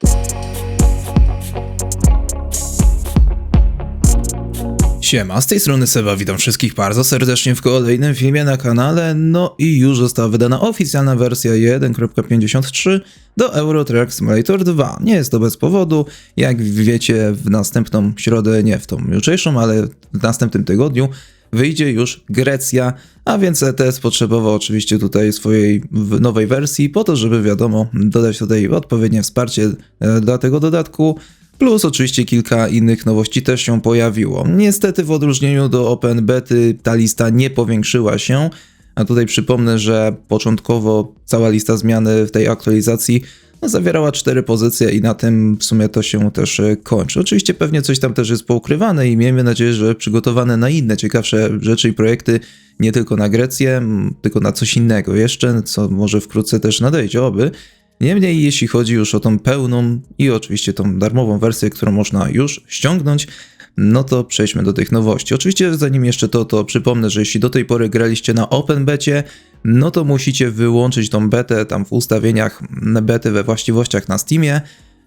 Bye. Siema, z tej strony Seba, witam wszystkich bardzo serdecznie w kolejnym filmie na kanale, no i już została wydana oficjalna wersja 1.53 do Euro Truck Simulator 2. Nie jest to bez powodu, jak wiecie w następną środę, nie w tą jutrzejszą, ale w następnym tygodniu wyjdzie już Grecja, a więc ETS potrzebował oczywiście tutaj swojej nowej wersji po to, żeby wiadomo dodać tutaj odpowiednie wsparcie e, dla tego dodatku. Plus oczywiście kilka innych nowości też się pojawiło. Niestety w odróżnieniu do Open Bety ta lista nie powiększyła się, a tutaj przypomnę, że początkowo cała lista zmiany w tej aktualizacji no, zawierała cztery pozycje i na tym w sumie to się też e, kończy. Oczywiście pewnie coś tam też jest poukrywane i miejmy nadzieję, że przygotowane na inne ciekawsze rzeczy i projekty, nie tylko na Grecję, tylko na coś innego jeszcze, co może wkrótce też nadejdzie, oby. Niemniej, jeśli chodzi już o tą pełną i oczywiście tą darmową wersję, którą można już ściągnąć, no to przejdźmy do tych nowości. Oczywiście, zanim jeszcze to, to przypomnę, że jeśli do tej pory graliście na Open Becie, no to musicie wyłączyć tą betę tam w ustawieniach bety we właściwościach na Steamie.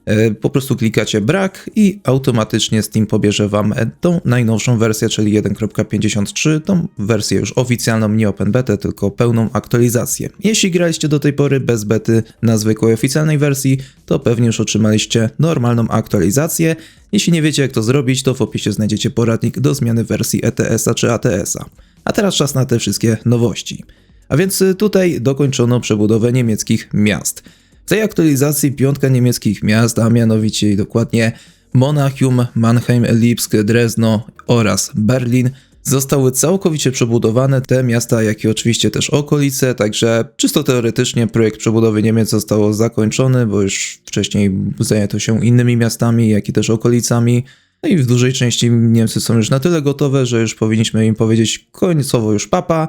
E, Po prostu klikacie brak i automatycznie Steam pobierze wam e, tą najnowszą wersję, czyli 1.53, tą wersję już oficjalną, nie Open Betę, tylko pełną aktualizację. Jeśli graliście do tej pory bez bety na zwykłej oficjalnej wersji, to pewnie już otrzymaliście normalną aktualizację. Jeśli nie wiecie jak to zrobić, to w opisie znajdziecie poradnik do zmiany wersji ETS-a czy ATS-a. A teraz czas na te wszystkie nowości. A więc y, tutaj dokończono przebudowę niemieckich miast. W tej aktualizacji piątka niemieckich miast, a mianowicie dokładnie Monachium, Mannheim, Lipsk, Drezno oraz Berlin zostały całkowicie przebudowane, te miasta, jak i oczywiście też okolice, także czysto teoretycznie projekt przebudowy Niemiec został zakończony, bo już wcześniej zajęto się innymi miastami, jak i też okolicami. No i w dużej części Niemcy są już na tyle gotowe, że już powinniśmy im powiedzieć końcowo już papa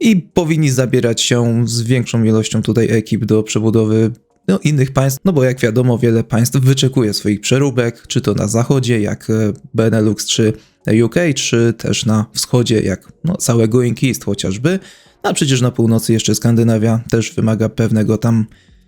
i powinni zabierać się z większą ilością tutaj ekip do przebudowy no, innych państw, no bo jak wiadomo, wiele państw wyczekuje swoich przeróbek, czy to na zachodzie, jak e, Benelux, czy UK, czy też na wschodzie, jak no, całe Going East chociażby, a przecież na północy jeszcze Skandynawia też wymaga pewnego tam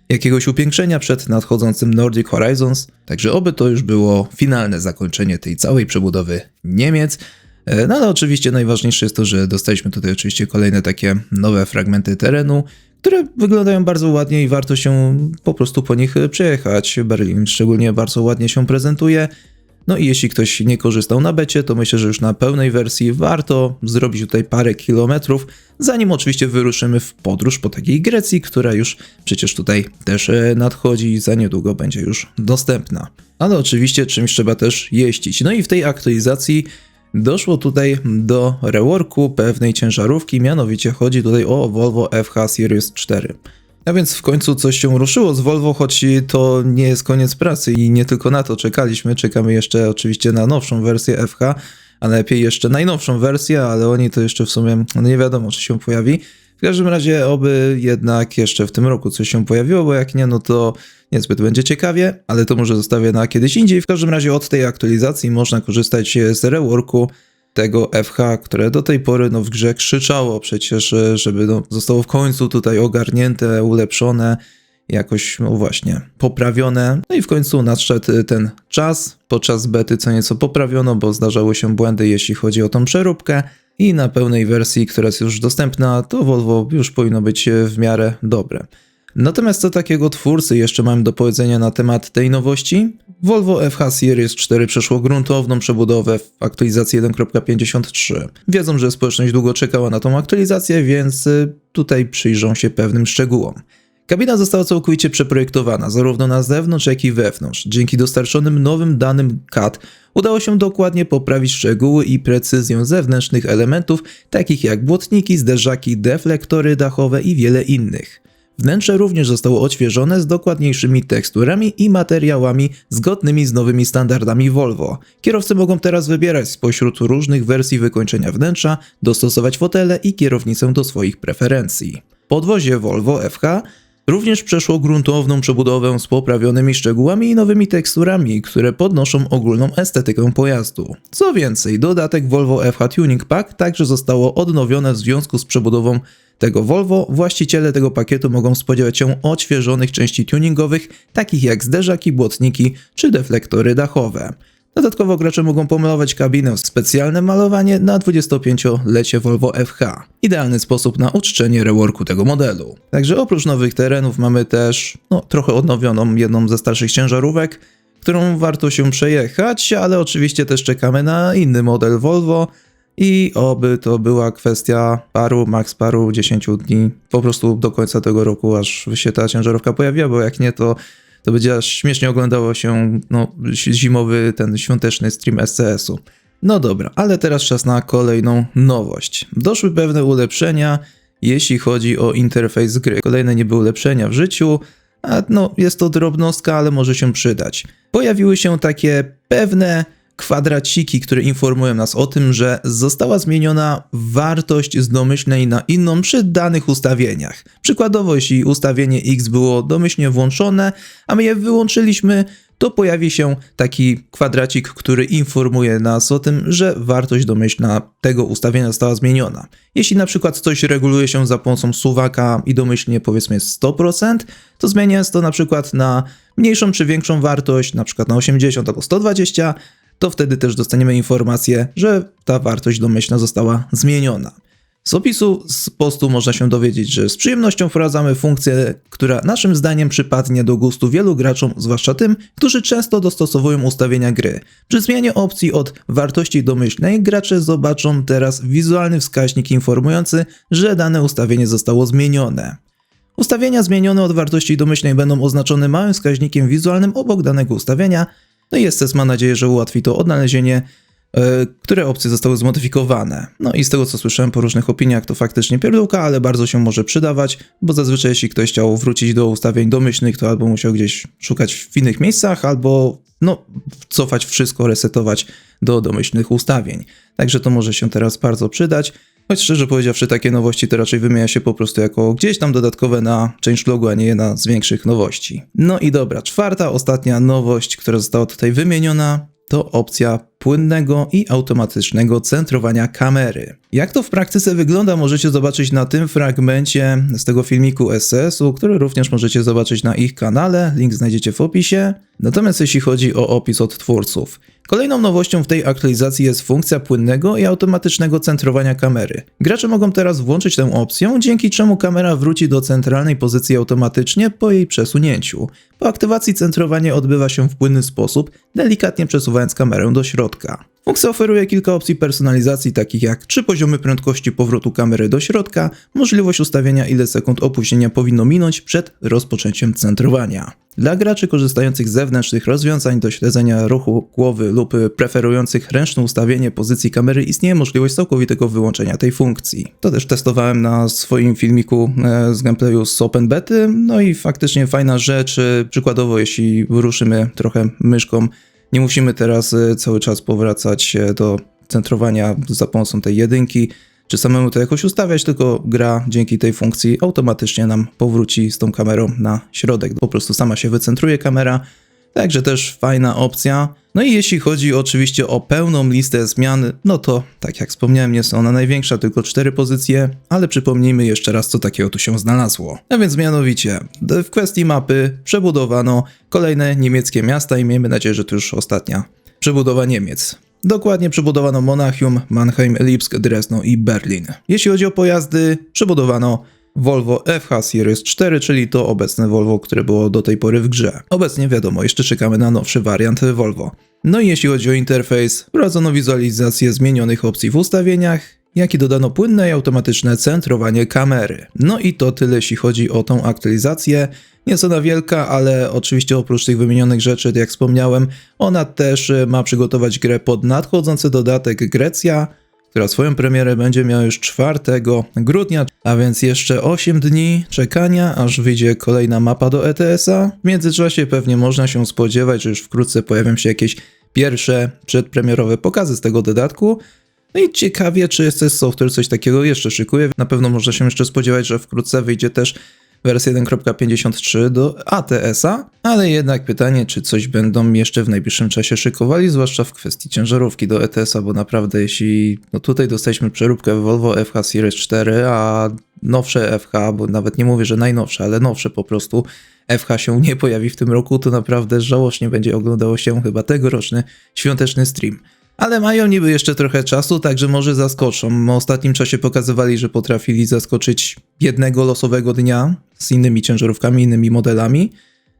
jakiegoś upiększenia przed nadchodzącym Nordic Horizons, także oby to już było finalne zakończenie tej całej przebudowy Niemiec. E, No ale oczywiście najważniejsze jest to, że dostaliśmy tutaj oczywiście kolejne takie nowe fragmenty terenu, które wyglądają bardzo ładnie i warto się po prostu po nich przejechać. Berlin szczególnie bardzo ładnie się prezentuje. No i jeśli ktoś nie korzystał na becie, to myślę, że już na pełnej wersji warto zrobić tutaj parę kilometrów, zanim oczywiście wyruszymy w podróż po takiej Grecji, która już przecież tutaj też e, nadchodzi i za niedługo będzie już dostępna. Ale oczywiście czymś trzeba też jeździć. No i w tej aktualizacji doszło tutaj do reworku pewnej ciężarówki, mianowicie chodzi tutaj o Volvo FH Series 4. A więc w końcu coś się ruszyło z Volvo, choć to nie jest koniec pracy i nie tylko na to czekaliśmy. Czekamy jeszcze oczywiście na nowszą wersję FH, a lepiej jeszcze najnowszą wersję, ale oni to jeszcze w sumie nie wiadomo, czy się pojawi. W każdym razie, oby jednak jeszcze w tym roku coś się pojawiło, bo jak nie, no to niezbyt będzie ciekawie, ale to może zostawię na kiedyś indziej. W każdym razie od tej aktualizacji można korzystać z reworku tego FH, które do tej pory no, w grze krzyczało przecież, żeby no, zostało w końcu tutaj ogarnięte, ulepszone, jakoś no właśnie poprawione. No i w końcu nadszedł ten czas. Podczas bety co nieco poprawiono, bo zdarzały się błędy, jeśli chodzi o tą przeróbkę. I na pełnej wersji, która jest już dostępna, to Volvo już powinno być e, w miarę dobre. Natomiast co takiego twórcy jeszcze mam do powiedzenia na temat tej nowości? Volvo FH Series 4 przeszło gruntowną przebudowę w aktualizacji 1.53. Wiedzą, że społeczność długo czekała na tą aktualizację, więc y, tutaj przyjrzą się pewnym szczegółom. Kabina została całkowicie przeprojektowana, zarówno na zewnątrz, jak i wewnątrz. Dzięki dostarczonym nowym danym CAD udało się dokładnie poprawić szczegóły i precyzję zewnętrznych elementów, takich jak błotniki, zderzaki, deflektory dachowe i wiele innych. Wnętrze również zostało odświeżone z dokładniejszymi teksturami i materiałami zgodnymi z nowymi standardami Volvo. Kierowcy mogą teraz wybierać spośród różnych wersji wykończenia wnętrza, dostosować fotele i kierownicę do swoich preferencji. Podwozie Volvo FH również przeszło gruntowną przebudowę z poprawionymi szczegółami i nowymi teksturami, które podnoszą ogólną estetykę pojazdu. Co więcej, dodatek Volvo FH Tuning Pack także zostało odnowione w związku z przebudową tego Volvo, właściciele tego pakietu mogą spodziewać się odświeżonych części tuningowych, takich jak zderzaki, błotniki czy deflektory dachowe. Dodatkowo gracze mogą pomalować kabinę w specjalne malowanie na 25-lecie Volvo FH. Idealny sposób na uczczenie reworku tego modelu. Także oprócz nowych terenów mamy też no, trochę odnowioną jedną ze starszych ciężarówek, którą warto się przejechać, ale oczywiście też czekamy na inny model Volvo i oby to była kwestia paru, max paru, 10 dni, po prostu do końca tego roku, aż się ta ciężarówka pojawiła, bo jak nie, to to będzie aż śmiesznie oglądało się no, zimowy, ten świąteczny stream SCS-u. No dobra, ale teraz czas na kolejną nowość. Doszły pewne ulepszenia, jeśli chodzi o interfejs gry. Kolejne niby ulepszenia w życiu, a no jest to drobnostka, ale może się przydać. Pojawiły się takie pewne kwadraciki, które informują nas o tym, że została zmieniona wartość z domyślnej na inną przy danych ustawieniach. Przykładowo, jeśli ustawienie X było domyślnie włączone, a my je wyłączyliśmy, to pojawi się taki kwadracik, który informuje nas o tym, że wartość domyślna tego ustawienia została zmieniona. Jeśli na przykład coś reguluje się za pomocą suwaka i domyślnie powiedzmy jest 100%, to zmienia to na przykład na mniejszą czy większą wartość, na przykład na 80 albo 120, to wtedy też dostaniemy informację, że ta wartość domyślna została zmieniona. Z opisu z postu można się dowiedzieć, że z przyjemnością wprowadzamy funkcję, która naszym zdaniem przypadnie do gustu wielu graczom, zwłaszcza tym, którzy często dostosowują ustawienia gry. Przy zmianie opcji od wartości domyślnej gracze zobaczą teraz wizualny wskaźnik informujący, że dane ustawienie zostało zmienione. Ustawienia zmienione od wartości domyślnej będą oznaczone małym wskaźnikiem wizualnym obok danego ustawienia, no i SCS ma nadzieję, że ułatwi to odnalezienie, e, które opcje zostały zmodyfikowane. No i z tego co słyszałem po różnych opiniach, to faktycznie pierdółka, ale bardzo się może przydawać, bo zazwyczaj jeśli ktoś chciał wrócić do ustawień domyślnych, to albo musiał gdzieś szukać w innych miejscach, albo no, cofać wszystko, resetować do domyślnych ustawień. Także to może się teraz bardzo przydać. Choć szczerze powiedziawszy, takie nowości to raczej wymienia się po prostu jako gdzieś tam dodatkowe na changelogu, a nie jedna z większych nowości. No i dobra, czwarta, ostatnia nowość, która została tutaj wymieniona, to opcja płynnego i automatycznego centrowania kamery. Jak to w praktyce wygląda, możecie zobaczyć na tym fragmencie z tego filmiku SS-u, który również możecie zobaczyć na ich kanale, link znajdziecie w opisie. Natomiast jeśli chodzi o opis od twórców, Kolejną nowością w tej aktualizacji jest funkcja płynnego i automatycznego centrowania kamery. Gracze mogą teraz włączyć tę opcję, dzięki czemu kamera wróci do centralnej pozycji automatycznie po jej przesunięciu. Po aktywacji centrowanie odbywa się w płynny sposób, delikatnie przesuwając kamerę do środka. Funkcja oferuje kilka opcji personalizacji, takich jak trzy poziomy prędkości powrotu kamery do środka, możliwość ustawienia ile sekund opóźnienia powinno minąć przed rozpoczęciem centrowania. Dla graczy korzystających z zewnętrznych rozwiązań do śledzenia ruchu głowy lub preferujących ręczne ustawienie pozycji kamery istnieje możliwość całkowitego wyłączenia tej funkcji. To też testowałem na swoim filmiku e, z gameplayu z Open Bety, no i faktycznie fajna rzecz, e, przykładowo jeśli ruszymy trochę myszką nie musimy teraz y, cały czas powracać do centrowania za pomocą tej jedynki, czy samemu to jakoś ustawiać, tylko gra dzięki tej funkcji automatycznie nam powróci z tą kamerą na środek. Po prostu sama się wycentruje kamera, Także też fajna opcja. No i jeśli chodzi oczywiście o pełną listę zmian, no to tak jak wspomniałem, są ona największa, tylko cztery pozycje, ale przypomnijmy jeszcze raz, co takiego tu się znalazło. No więc mianowicie, w kwestii mapy przebudowano kolejne niemieckie miasta i miejmy nadzieję, że to już ostatnia przebudowa Niemiec. Dokładnie przebudowano Monachium, Mannheim, Lipsk, Dresno i Berlin. Jeśli chodzi o pojazdy, przebudowano Volvo FH Series 4, czyli to obecne Volvo, które było do tej pory w grze. Obecnie wiadomo, jeszcze czekamy na nowszy wariant Volvo. No i jeśli chodzi o interfejs, wprowadzono wizualizację zmienionych opcji w ustawieniach, jak i dodano płynne i automatyczne centrowanie kamery. No i to tyle, jeśli chodzi o tą aktualizację. Nie jest ona wielka, ale oczywiście oprócz tych wymienionych rzeczy, jak wspomniałem, ona też ma przygotować grę pod nadchodzący dodatek Grecja, która swoją premierę będzie miała już 4 grudnia, a więc jeszcze 8 dni czekania, aż wyjdzie kolejna mapa do ETS-a. W międzyczasie pewnie można się spodziewać, że już wkrótce pojawią się jakieś pierwsze przedpremierowe pokazy z tego dodatku. No i ciekawie, czy SS Software coś takiego jeszcze szykuje. Na pewno można się jeszcze spodziewać, że wkrótce wyjdzie też wersję 1.53 do ATS-a, ale jednak pytanie, czy coś będą jeszcze w najbliższym czasie szykowali, zwłaszcza w kwestii ciężarówki do ETS-a, bo naprawdę jeśli, no tutaj dostaliśmy przeróbkę Volvo FH Series 4, a nowsze FH, bo nawet nie mówię, że najnowsze, ale nowsze po prostu, FH się nie pojawi w tym roku, to naprawdę żałośnie będzie oglądało się chyba tegoroczny świąteczny stream. Ale mają niby jeszcze trochę czasu, także może zaskoczą. W ostatnim czasie pokazywali, że potrafili zaskoczyć jednego losowego dnia z innymi ciężarówkami, innymi modelami,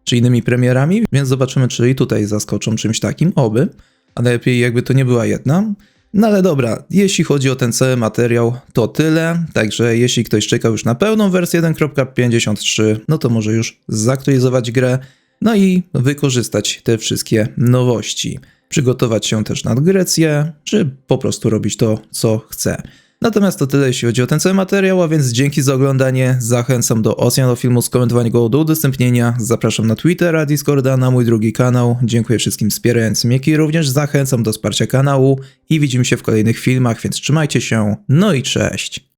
czy innymi premierami, więc zobaczymy, czy i tutaj zaskoczą czymś takim, oby. A najlepiej jakby to nie była jedna. No ale dobra, jeśli chodzi o ten cały materiał, to tyle. Także jeśli ktoś czekał już na pełną wersję 1.53, no to może już zaktualizować grę, no i wykorzystać te wszystkie nowości. Przygotować się też nad Grecję, czy po prostu robić to, co chce. Natomiast to tyle, jeśli chodzi o ten cały materiał, a więc dzięki za oglądanie. Zachęcam do ocen filmu, skomentowania go, do udostępnienia. Zapraszam na Twittera, Discorda, na mój drugi kanał. Dziękuję wszystkim wspierającym, jak i również zachęcam do wsparcia kanału i widzimy się w kolejnych filmach, więc trzymajcie się. No i cześć!